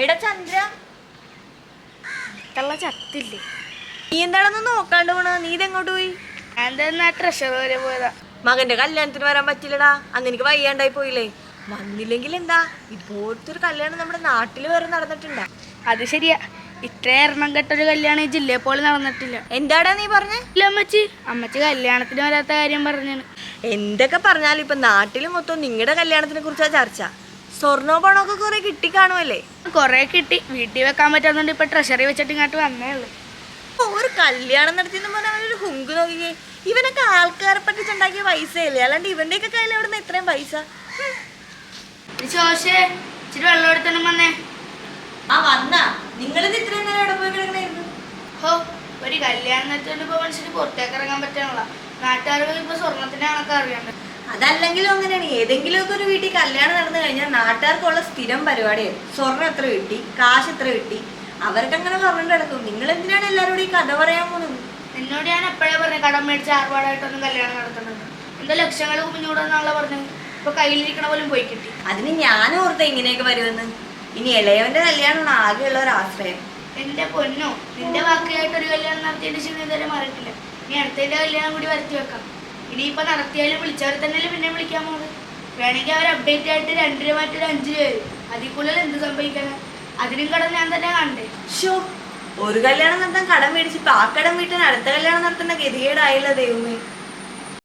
എടാ ചന്ദ്ര. തള്ള ചത്തില്ലേ? നീ എന്താണെന്ന് നോക്കാണ്ട് പോണ? നീ ഇതെങ്ങോട്ട് പോയി? എന്താ ട്രഷർ വരെ പോയതാ. മകന്റെ കല്യാണത്തിന് വരാൻ പറ്റില്ലടാ. അന്ന് എനിക്ക് വയ്യാണ്ടായി പോയില്ലേ. വന്നില്ലെങ്കിൽ എന്താ? ഇപ്പോഴത്തെ ഒരു കല്യാണം നമ്മുടെ നാട്ടിൽ വരെ നടന്നിട്ടുണ്ടാ. അത് ശരിയാ. ഇത്ര എണ്ണം കെട്ടൊരു കല്യാണം ഈ ജില്ലയെ പോലെ നടന്നിട്ടില്ല. എന്താടാ നീ പറഞ്ഞേ? ഇല്ല അമ്മച്ചി. അമ്മച്ചി കല്യാണത്തിന് വരാത്ത കാര്യം പറഞ്ഞാണ് എന്തൊക്കെ പറഞ്ഞാലും ഇപ്പൊ നാട്ടിൽ മൊത്തം നിങ്ങളുടെ കല്യാണത്തിനെ കുറിച്ചാ ചർച്ച. സ്വർണോ പണമൊക്കെ കുറെ കിട്ടിക്കാണുമല്ലേ കുറെ കിട്ടി. വീട്ടിൽ വെക്കാൻ പറ്റാത്തതുകൊണ്ട് ഇപ്പൊ ട്രഷറി വെച്ചിട്ട് ഇങ്ങോട്ട് വന്നേ ഉള്ളൂ. ഒരു കല്യാണം നടത്തിയെന്ന് പറഞ്ഞാൽ അവനൊരു ഹുങ്ക് നോക്കിയേ ഇവനൊക്കെ ആൾക്കാരെ പറ്റിച്ചുണ്ടാക്കിയ പൈസയല്ലേ? അല്ലാണ്ട് ഇവന്റെ ഒക്കെ കയ്യിൽ എവിടെ നിന്ന് ഇത്രയും പൈസ. ശോശേ ഇച്ചിരി വെള്ളം എടുത്തോണ്ട് വന്നേ. ആ വന്നാ. നിങ്ങളിത് ഇത്രയും നേരം എവിടെ പോയി കിടക്കണായിരുന്നു? ഹോ ഒരു കല്യാണം നടത്തിയോണ്ട് ഇപ്പൊ മനുഷ്യന് പുറത്തേക്ക് ഇറങ്ങാൻ പറ്റാനുള്ള. നാട്ടുകാർക്ക് ഇപ്പൊ സ്വർണത്തിന്റെ കണക്ക് അറിയണ്ട അതല്ലെങ്കിലും അങ്ങനെയാണ്. ഏതെങ്കിലുമൊക്കെ ഒരു വീട്ടിൽ കല്യാണം നടന്നു കഴിഞ്ഞാൽ നാട്ടുകാർക്കുള്ള സ്ഥിരം പരിപാടിയായിരുന്നു സ്വർണം എത്ര കിട്ടി? കാശ് എത്ര കിട്ടി? അവർക്ക് അങ്ങനെ പറഞ്ഞിട്ട് കിടക്കും. നിങ്ങൾ എന്തിനാണ് എല്ലാവരോടും ഈ കഥ പറയാൻ പോകുന്നത്? എന്നോട് ഞാൻ എപ്പോഴേ പറഞ്ഞു കടം മേടിച്ച് ആർവാടായിട്ടൊന്നും കല്യാണം നടത്തുന്നത്? എന്താ ലക്ഷങ്ങൾ കുഞ്ഞുകൂടെന്നാണല്ലോ പറഞ്ഞു. ഇപ്പൊ കയ്യിലിരിക്കണ പോലും പോയി കിട്ടി. അതിന് ഞാൻ ഓർത്ത ഇങ്ങനെയൊക്കെ വരുമെന്ന്. ഇനി ഇളയവന്റെ കല്യാണമാണ് ആകെയുള്ള ഒരു ആശ്രയം. എന്റെ പൊന്നോ നിന്റെ വാക്കിലായിട്ട് ഒരു കല്യാണം നടത്തിയതിന്റെ ശേഷം ഇതുവരെ മാറിയിട്ടില്ല. ഇനി അടുത്തതിന്റെ കല്യാണം കൂടി വരുത്തി വെക്കാം. ഇനിയിപ്പോ നടത്തിയാലും വിളിച്ചവരെ തന്നെയല്ലേ പിന്നെ വിളിക്കാൻ പോകുന്നത് വേണമെങ്കിൽ അവർ അപ്ഡേറ്റ് ആയിട്ട് രണ്ട് രൂപ മാറ്റി ഒരു അഞ്ച് രൂപ വരും അതിൽ കൂടുതൽ എന്ത് സംഭവിക്കണം അതിനും കടം ഞാൻ തന്നെ കണ്ടേ ഷോ ഒരു കല്യാണം നടത്താൻ കടം മേടിച്ച് പാക്കടം ആ കടം വീട്ടാൻ അടുത്ത കല്യാണം നടത്തേണ്ട ഗതികേടായില്ല ദൈവമേ.